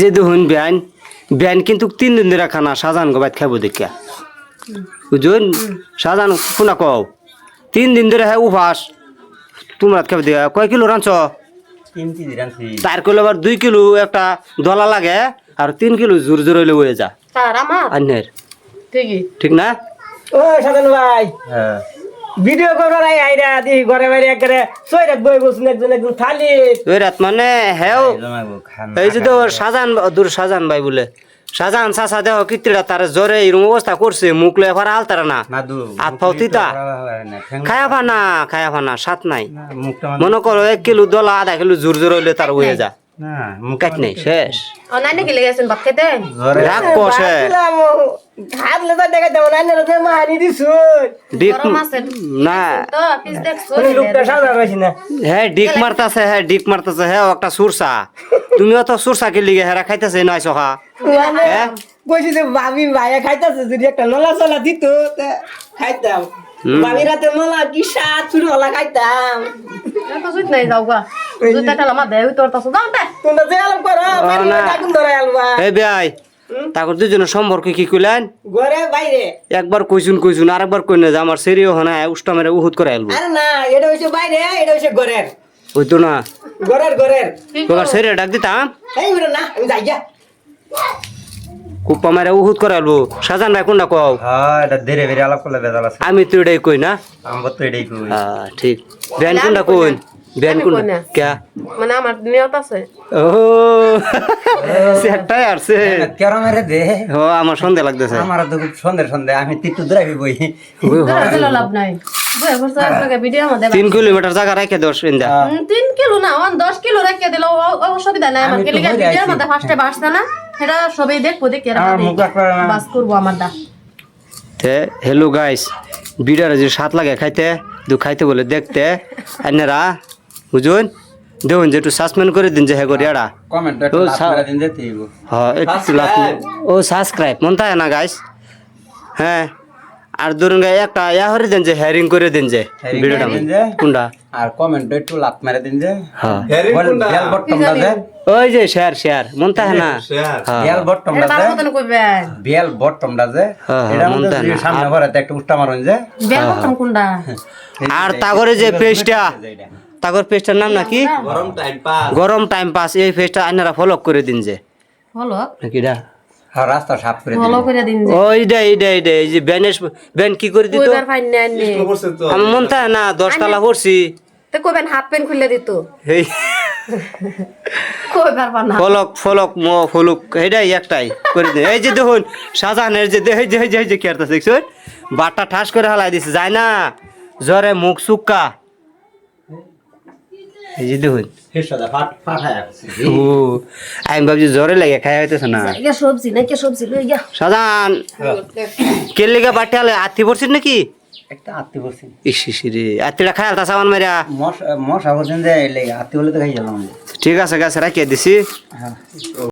যে দেখুন ban ban কিন্তু তিন দিন ধরে খানা সাজান গো বাইত খাব দেখিয়া বুঝুন? সাজান শুনা কও। তিন দিন ধরে হ্যাঁ উপাস। তোমরা খাব দিয়া কয় কিলো রাঁচ তার কিলো আবার দুই কিলো একটা দলা লাগে আর তিন কিলো জোর জোর হইলে হয়ে যা। আন্যের ঠিক না? ও সাধন ভাই। হ্যাঁ। ভিডিও করার আই আইরা দি ঘরে বাইরে একবারে ছয় বই বসুন একজন একজন থালি। মানে খান এই যে তো সাজান দূর সাজান ভাই বলে। সাজান চাচা দেহ তার এরকম অবস্থা করছে মুখ লয়ে ফারা আলতারা না। না দু হাত পাও তিতা। খায়া ফানা খায়া ফানা সাত নাই। মনে করো এক কিলো দলা আধা কিলো জোর জোর হইলে তার হয়ে যা না মুখ কাট নেই শেষ। ও নাই নাকি লেগেছেন খেতে? রাগ কষে। হাত লেতা দেখা যাব না না মারি দিছুন ডিক না। পিস দেখছ লোকটা সাদা রয়েছে না। হ্যাঁ ডিক মারতাছে হ্যাঁ ডিক মারতাছে হ্যাঁ একটা সুরসা। তুমিও তো সুরসা কে লিগে হেরা খাইতেছে নয় সহা হ্যাঁ? কইছি যে ভাবি ভাইয়া খাইতাছে যদি একটা নলা চলা দিত খাইতাম। ভাবি রাতে নলা কি স্বাদ চুরি হলা খাইতাম। তো সুইত নাই যাও দুটা টালা মা দেই তোর তো যাও তে তোমরা যে আলম করো বাড়ি না। আগুন ধরে আলবা। এই বেআই তারপর দুজনের সম্পর্ক কি কইলেন? ঘরে বাইরে। একবার কইছুন কইছুন আরেকবার কই না যে আমার সেরিও হনা উষ্টা মেরে উহুত করে আলবো আরে না এটা হইছে বাইরে এটা হইছে ঘরের। ওই তো না। ঘরের ঘরের। তোমার ডাক দিতাম। এই বেটা না আমি যাই যা। কুপ্পা মেরে উহুত করে আলবো সাজান ভাই কোনটা কও? হ্যাঁ এটা ধীরে ধীরে আলাপ করলে বেজাল আছে। আমি তো এটাই কই না? আমার তো এটাই কই। হ্যাঁ ঠিক। ব্যান কোনটা কই ব্যান আমি কোনটা কই না। কে মানে আমার নিয়ত আছে ও সেটাই আসছে কেরম মেরে দে ও আমার সন্দেহ লাগতেছে আমার তো খুব আমি তিট্টু দূরাবি বই লাভ নাই তিন কিলোমিটার জায়গা রেখে দশ ইন্দা তিন কিলো না দশ কিলো রেখে দিল অসুবিধা নাই ভিডিওর মধ্যে ফার্স্টে বাসছে না সেটা সবাই দেখব দেখে আমার মুখ একবার না- বাস করব আমার দা হ্যালো গাইস বিড়ার যে সাত লাগে খাইতে দু খাইতে বলে দেখতে। আইনারা বুঝুন? দেখুন যে একটু সাসপেন্ড করে দিন যে হ্যাঁ করি দিন যেতে হ্যাঁ একটু লাভ- ও সাবস্ক্রাইব মন তাই না গাইস হ্যাঁ। আর ধরুন গাই একটা ইয়া হরে দেন যে হেয়ারিং করে দিন যে ভিডিওটা করে দিন যে। কোনটা? আর কমেন্ট একটু লাত মেরে দিন যে। হ্যাঁ। বেল বটমটা যে। ওই যে শেয়ার শেয়ার মন তাই না? হ্যাঁ। বেল বটমটা এটা কইবেন। বেল বটমটা যে। হ্যাঁ, হ্যাঁ, এটা মধ্যে মনটা না। সামনে ভরাতে একটা উষ্টা মারুন যে। বেল মতন কোনটা? আর তাগরে যে পেজটা তাগর পেজটার নাম নাকি? গরম টাইম পাস গরম টাইম পাস এই পেজটা আইনারা ফলো করে দিন যে। হলো নাকি ডা হ্যাঁ রাস্তা সাফ করে দিন। ফলো করে দিন যে। ওই দে এই দে এই দে এই যে ব্যানেশ ব্যান কি করে দিত? কইবার ফাইন নাই নে। আমার মন তাই না দশতলা পড়ছি। তো কইবেন হাফ প্যান্ট খুলে দিত। এই ফলক ফলক ম ফলুক এইটাই একটাই করে দিন। এই যে দেখুন শাহজাহানের যে দেহ যে যে যে কেয়ারটা দেখছেন? বাটটা ঠাস করে হালাই দিছে যায় না। জ্বরে মুখ সুক্কা এই যে দেখুন। ও আমি ভাবছি জ্বরে লাগে খাই হইতেছে না। সবজি নাকি কে সবজি লই গা শাহজাহান কেলিগা বাটে হালে আত্মি পড়ছিস নাকি? একটা আত্মি ইস ইস রে আত্মিটা খাই আলতা সামান মেরা মশা মশা বলছেন যে এলে আত্মি বলে তো খাই গেলাম ঠিক আছে গাছ রাখিয়ে দিছি। হ্যাঁ।